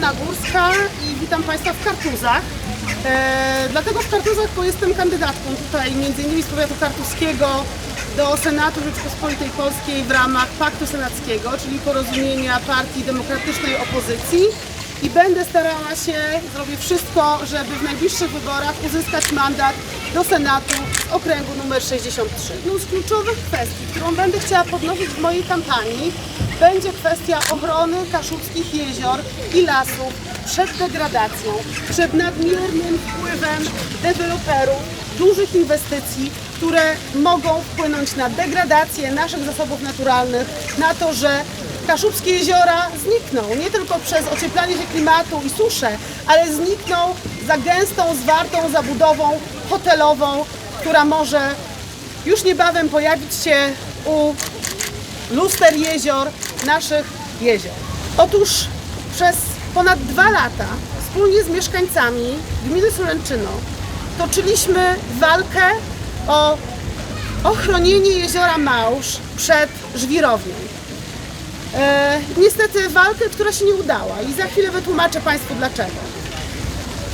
Joanna Górska i witam Państwa w Kartuzach. E, dlatego w Kartuzach, bo jestem kandydatką tutaj między innymi z powiatu kartuskiego do Senatu Rzeczypospolitej Polskiej w ramach Paktu Senackiego, czyli porozumienia Partii Demokratycznej Opozycji i będę starała się, zrobię wszystko, żeby w najbliższych wyborach uzyskać mandat do Senatu z okręgu numer 63. Jedną z kluczowych kwestii, którą będę chciała podnosić w mojej kampanii, będzie kwestia ochrony kaszubskich jezior i lasów przed degradacją, przed nadmiernym wpływem deweloperów, dużych inwestycji, które mogą wpłynąć na degradację naszych zasobów naturalnych, na to, że Kaszubskie jeziora znikną nie tylko przez ocieplanie się klimatu i suszę, ale znikną za gęstą, zwartą zabudową hotelową, która może już niebawem pojawić się u luster jezior, naszych jezior. Otóż przez ponad dwa lata wspólnie z mieszkańcami gminy Sulęczyno toczyliśmy walkę o ochronienie jeziora Małż przed żwirownią. E, niestety walkę, która się nie udała i za chwilę wytłumaczę Państwu dlaczego.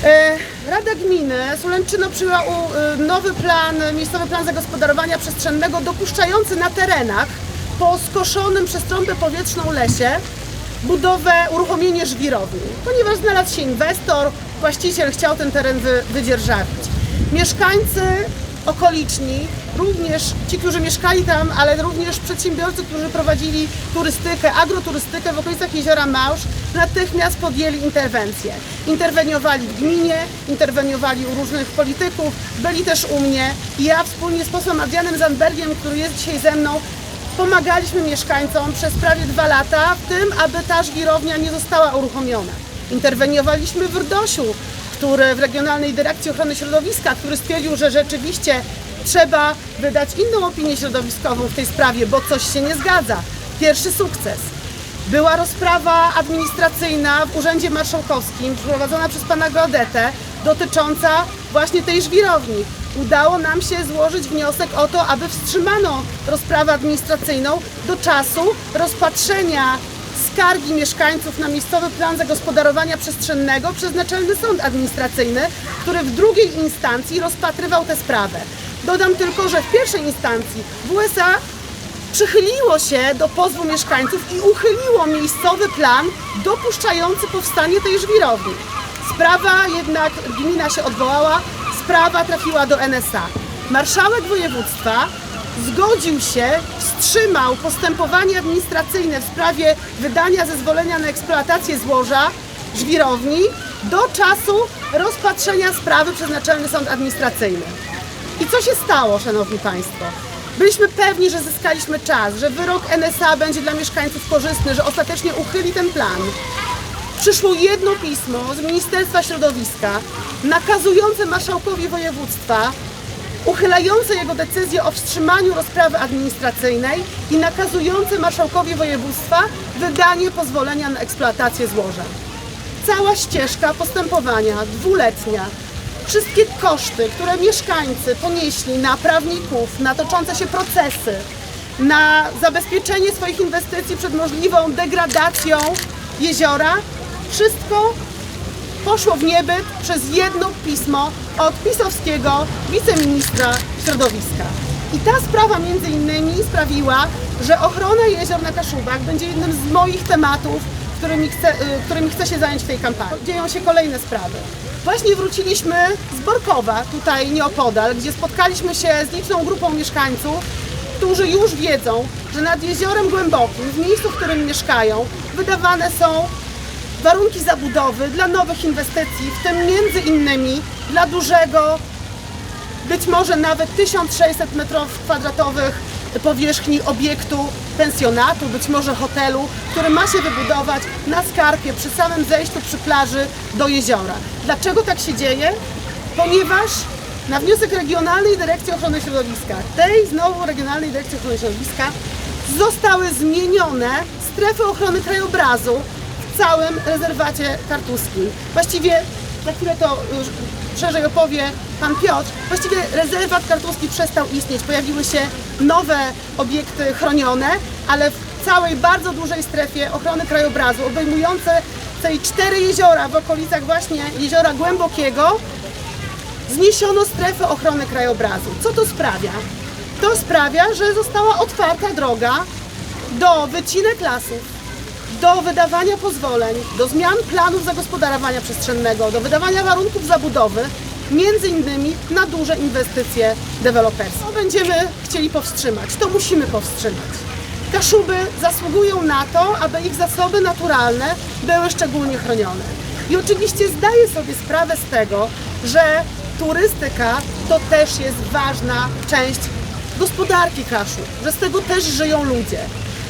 E, Rada Gminy Sulęczyno przyjęła u, e, nowy plan, miejscowy plan zagospodarowania przestrzennego dopuszczający na terenach po skoszonym przez trąbę powietrzną lesie budowę, uruchomienie żwirowni, ponieważ znalazł się inwestor, właściciel chciał ten teren wy, wydzierżawić. Mieszkańcy okoliczni, również ci, którzy mieszkali tam, ale również przedsiębiorcy, którzy prowadzili turystykę, agroturystykę w okolicach jeziora Małż, natychmiast podjęli interwencję. Interweniowali w gminie, interweniowali u różnych polityków, byli też u mnie i ja wspólnie z posłem Adrianem Zandbergiem, który jest dzisiaj ze mną, pomagaliśmy mieszkańcom przez prawie dwa lata w tym, aby ta żwirownia nie została uruchomiona. Interweniowaliśmy w Rdosiu, który w Regionalnej Dyrekcji Ochrony Środowiska, który stwierdził, że rzeczywiście trzeba wydać inną opinię środowiskową w tej sprawie, bo coś się nie zgadza. Pierwszy sukces. Była rozprawa administracyjna w Urzędzie Marszałkowskim prowadzona przez pana Gaudetę dotycząca właśnie tej żwirowni. Udało nam się złożyć wniosek o to, aby wstrzymano rozprawę administracyjną do czasu rozpatrzenia skargi mieszkańców na miejscowy plan zagospodarowania przestrzennego przez Naczelny Sąd Administracyjny, który w drugiej instancji rozpatrywał tę sprawę. Dodam tylko, że w pierwszej instancji WSA przychyliło się do pozwu mieszkańców i uchyliło miejscowy plan dopuszczający powstanie tej żwirowni. Sprawa jednak, gmina się odwołała, sprawa trafiła do NSA. Marszałek województwa zgodził się, wstrzymał postępowanie administracyjne w sprawie wydania zezwolenia na eksploatację złoża żwirowni do czasu rozpatrzenia sprawy przez Naczelny Sąd Administracyjny. I co się stało, Szanowni Państwo? Byliśmy pewni, że zyskaliśmy czas, że wyrok NSA będzie dla mieszkańców korzystny, że ostatecznie uchyli ten plan. Przyszło jedno pismo z Ministerstwa Środowiska nakazujące marszałkowi województwa, uchylające jego decyzję o wstrzymaniu rozprawy administracyjnej i nakazujące marszałkowi województwa wydanie pozwolenia na eksploatację złoża. Cała ścieżka postępowania dwuletnia, wszystkie koszty, które mieszkańcy ponieśli na prawników, na toczące się procesy, na zabezpieczenie swoich inwestycji przed możliwą degradacją jeziora, wszystko poszło w niebyt przez jedno pismo od pisowskiego wiceministra środowiska. I ta sprawa między innymi sprawiła, że ochrona jezior na Kaszubach będzie jednym z moich tematów, którymi chcę, y, którymi chcę się zająć w tej kampanii. Dzieją się kolejne sprawy. Właśnie wróciliśmy z Borkowa, tutaj nieopodal, gdzie spotkaliśmy się z liczną grupą mieszkańców, którzy już wiedzą, że nad jeziorem głębokim, w miejscu, w którym mieszkają, wydawane są warunki zabudowy dla nowych inwestycji, w tym między innymi dla dużego, być może nawet 1600 m2 powierzchni obiektu pensjonatu, być może hotelu, który ma się wybudować na skarpie przy samym zejściu przy plaży do jeziora. Dlaczego tak się dzieje? Ponieważ na wniosek Regionalnej Dyrekcji Ochrony Środowiska, tej znowu Regionalnej Dyrekcji Ochrony Środowiska, zostały zmienione strefy ochrony krajobrazu całym rezerwacie kartuskim. Właściwie za chwilę to szerzej opowie pan Piotr. Właściwie rezerwat kartuski przestał istnieć. Pojawiły się nowe obiekty chronione, ale w całej bardzo dużej strefie ochrony krajobrazu, obejmujące i cztery jeziora w okolicach właśnie jeziora Głębokiego zniesiono strefę ochrony krajobrazu. Co to sprawia? To sprawia, że została otwarta droga do wycinek lasów, do wydawania pozwoleń, do zmian planów zagospodarowania przestrzennego, do wydawania warunków zabudowy, między innymi na duże inwestycje deweloperskie. To będziemy chcieli powstrzymać, to musimy powstrzymać. Kaszuby zasługują na to, aby ich zasoby naturalne były szczególnie chronione. I oczywiście zdaję sobie sprawę z tego, że turystyka to też jest ważna część gospodarki Kaszub, że z tego też żyją ludzie.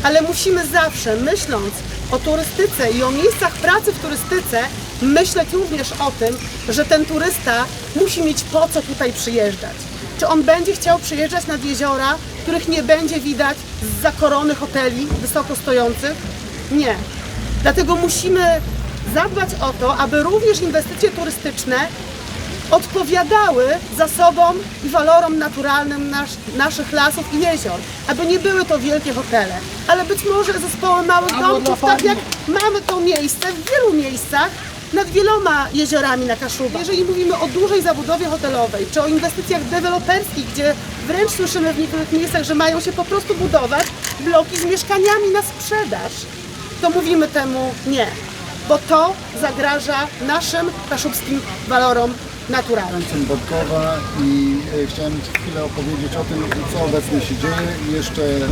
Ale musimy zawsze, myśląc o turystyce i o miejscach pracy w turystyce, myśleć również o tym, że ten turysta musi mieć po co tutaj przyjeżdżać. Czy on będzie chciał przyjeżdżać nad jeziora, których nie będzie widać z za korony hoteli wysoko stojących? Nie. Dlatego musimy zadbać o to, aby również inwestycje turystyczne odpowiadały zasobom i walorom naturalnym nasz, naszych lasów i jezior, aby nie były to wielkie hotele, ale być może zespoły małych domków, tak jak mamy to miejsce w wielu miejscach nad wieloma jeziorami na Kaszubach. Jeżeli mówimy o dużej zabudowie hotelowej, czy o inwestycjach deweloperskich, gdzie wręcz słyszymy w niektórych miejscach, że mają się po prostu budować bloki z mieszkaniami na sprzedaż, to mówimy temu nie, bo to zagraża naszym kaszubskim walorom naturalnym. Jestem i e, chciałem chwilę opowiedzieć o tym, co obecnie się dzieje. Jeszcze e,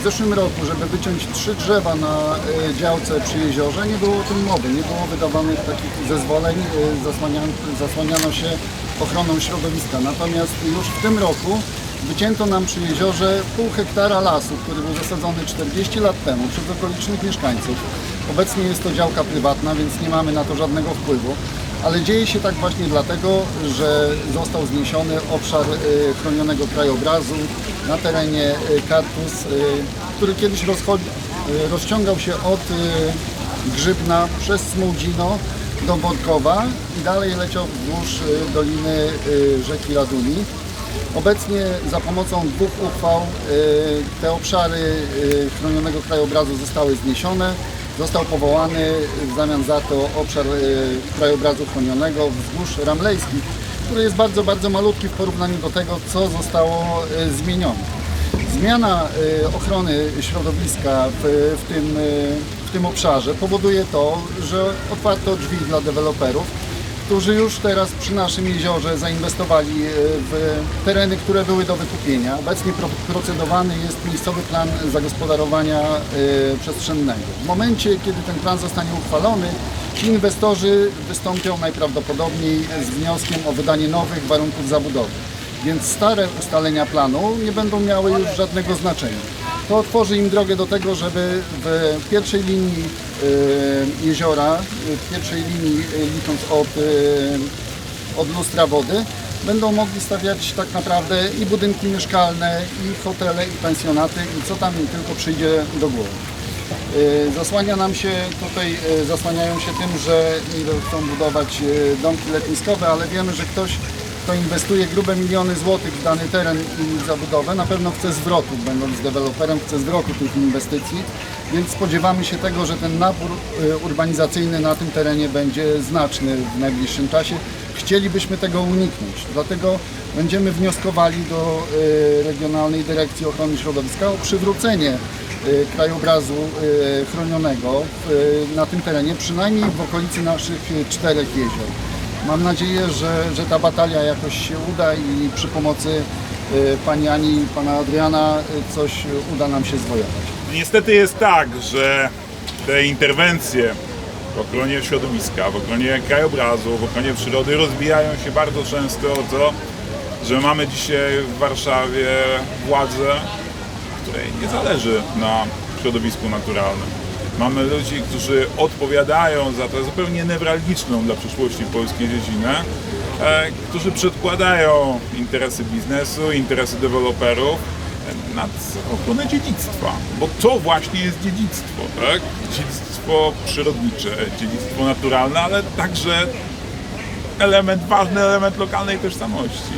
w zeszłym roku, żeby wyciąć trzy drzewa na e, działce przy jeziorze, nie było o tym mowy, nie było wydawanych takich zezwoleń, zasłaniano się ochroną środowiska. Natomiast już w tym roku wycięto nam przy jeziorze pół hektara lasu, który był zasadzony 40 lat temu przez okolicznych mieszkańców. Obecnie jest to działka prywatna, więc nie mamy na to żadnego wpływu. Ale dzieje się tak właśnie dlatego, że został zniesiony obszar y, chronionego krajobrazu na terenie y, Kartus, y, który kiedyś rozciągał się od Grzybna przez Smułdzino do Bodkowa i dalej leciał wzdłuż doliny rzeki Raduni. Obecnie za pomocą dwóch uchwał te obszary chronionego krajobrazu zostały zniesione. Został powołany w zamian za to obszar y, krajobrazu chronionego wzgórz Ramlejskich, który jest bardzo, bardzo malutki w porównaniu do tego, co zostało y, zmienione. Zmiana y, ochrony środowiska w, w, tym, w tym obszarze powoduje to, że otwarto drzwi dla deweloperów, którzy już teraz przy naszym jeziorze zainwestowali y, w tereny, które były do wykupienia. Obecnie pro- procedowany jest miejscowy plan zagospodarowania y, przestrzennego. W momencie, kiedy ten plan zostanie uchwalony, inwestorzy wystąpią najprawdopodobniej z wnioskiem o wydanie nowych warunków zabudowy więc stare ustalenia planu nie będą miały już żadnego znaczenia. To otworzy im drogę do tego, żeby w pierwszej linii jeziora, y, w pierwszej linii y, licząc od, y, od lustra wody, będą mogli stawiać tak naprawdę i budynki mieszkalne, i hotele, i pensjonaty, i co tam im tylko przyjdzie do głowy. Y, Zasłania nam się tutaj, y, zasłaniają się tym, że niby chcą budować y, domki letniskowe, ale wiemy, że ktoś, kto inwestuje grube miliony złotych w dany teren i zabudowę, na pewno chce zwrotu, będąc deweloperem, chce zwrotu tych inwestycji, więc spodziewamy się tego, że ten nabór y, urbanizacyjny na tym terenie będzie znaczny w najbliższym czasie. Chcielibyśmy tego uniknąć, dlatego będziemy wnioskowali do y, Regionalnej Dyrekcji Ochrony Środowiska o przywrócenie y, krajobrazu chronionego na tym terenie, przynajmniej w okolicy naszych czterech jezior. Mam nadzieję, że, że ta batalia jakoś się uda i przy pomocy y, pani Ani i pana Adriana y, coś uda nam się zwojować. Niestety jest tak, że te interwencje w ochronie środowiska, w ochronie krajobrazu, w ochronie przyrody rozbijają się bardzo często o to, że mamy dzisiaj w Warszawie władzę, której nie zależy na środowisku naturalnym. Mamy ludzi, którzy odpowiadają za tę zupełnie newralgiczną dla przyszłości polskiej dziedzinę, e, którzy przedkładają interesy biznesu, interesy deweloperów e, nad ochronę dziedzictwa, bo to właśnie jest dziedzictwo, tak? Dziedzictwo przyrodnicze, dziedzictwo naturalne, ale także element, ważny element lokalnej tożsamości,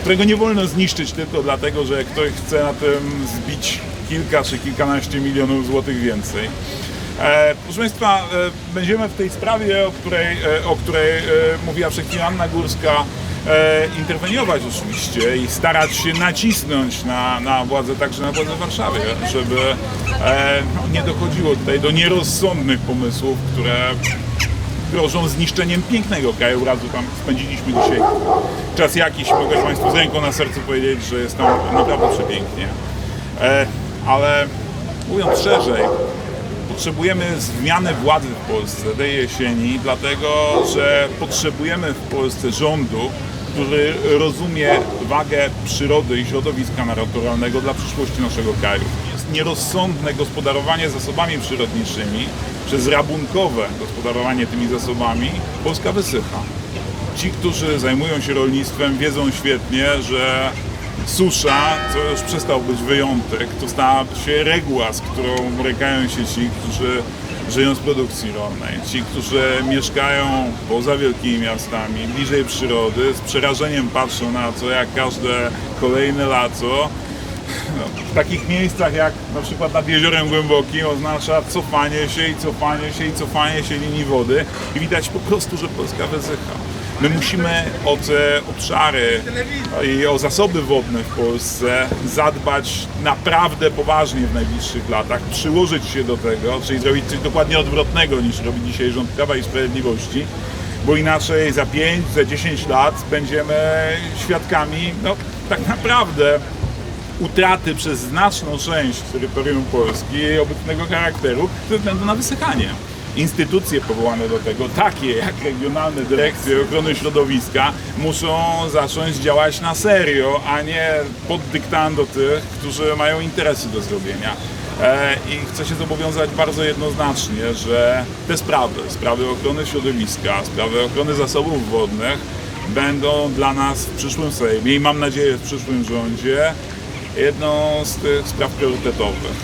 którego nie wolno zniszczyć tylko dlatego, że ktoś chce na tym zbić kilka czy kilkanaście milionów złotych więcej. E, proszę Państwa, e, będziemy w tej sprawie, o której, e, o której mówiła przed chwilą Anna Górska, interweniować oczywiście i starać się nacisnąć na, na władzę, także na władzę Warszawy, żeby nie dochodziło tutaj do nierozsądnych pomysłów, które grożą zniszczeniem pięknego krajobrazu. Tam spędziliśmy dzisiaj czas jakiś, mogę Państwu z ręką na sercu powiedzieć, że jest tam naprawdę przepięknie. Ale mówiąc szerzej, potrzebujemy zmiany władzy w Polsce tej jesieni, dlatego że potrzebujemy w Polsce rządu, który rozumie wagę przyrody i środowiska naturalnego dla przyszłości naszego kraju. Jest nierozsądne gospodarowanie zasobami przyrodniczymi przez rabunkowe gospodarowanie tymi zasobami. Polska wysycha. Ci, którzy zajmują się rolnictwem, wiedzą świetnie, że susza, co już przestał być wyjątek, to stała się reguła, z którą borykają się ci, którzy żyją z produkcji rolnej. Ci, którzy mieszkają poza wielkimi miastami, bliżej przyrody, z przerażeniem patrzą na to, jak każde kolejne lato no, w takich miejscach jak na przykład nad Jeziorem Głębokim oznacza cofanie się i cofanie się i cofanie się linii wody i widać po prostu, że Polska wysycha. My musimy o te obszary i o zasoby wodne w Polsce zadbać naprawdę poważnie w najbliższych latach, przyłożyć się do tego, czyli zrobić coś dokładnie odwrotnego niż robi dzisiaj rząd Prawa i Sprawiedliwości, bo inaczej za 5, za 10 lat będziemy świadkami, no tak naprawdę utraty przez znaczną część terytorium Polski jej obecnego charakteru ze względu na wysychanie. Instytucje powołane do tego, takie jak regionalne dyrekcje ochrony środowiska, muszą zacząć działać na serio, a nie pod dyktando tych, którzy mają interesy do zrobienia. E, I chcę się zobowiązać bardzo jednoznacznie, że te sprawy, sprawy ochrony środowiska, sprawy ochrony zasobów wodnych będą dla nas w przyszłym Sejmie i mam nadzieję w przyszłym rządzie jedną z tych spraw priorytetowych.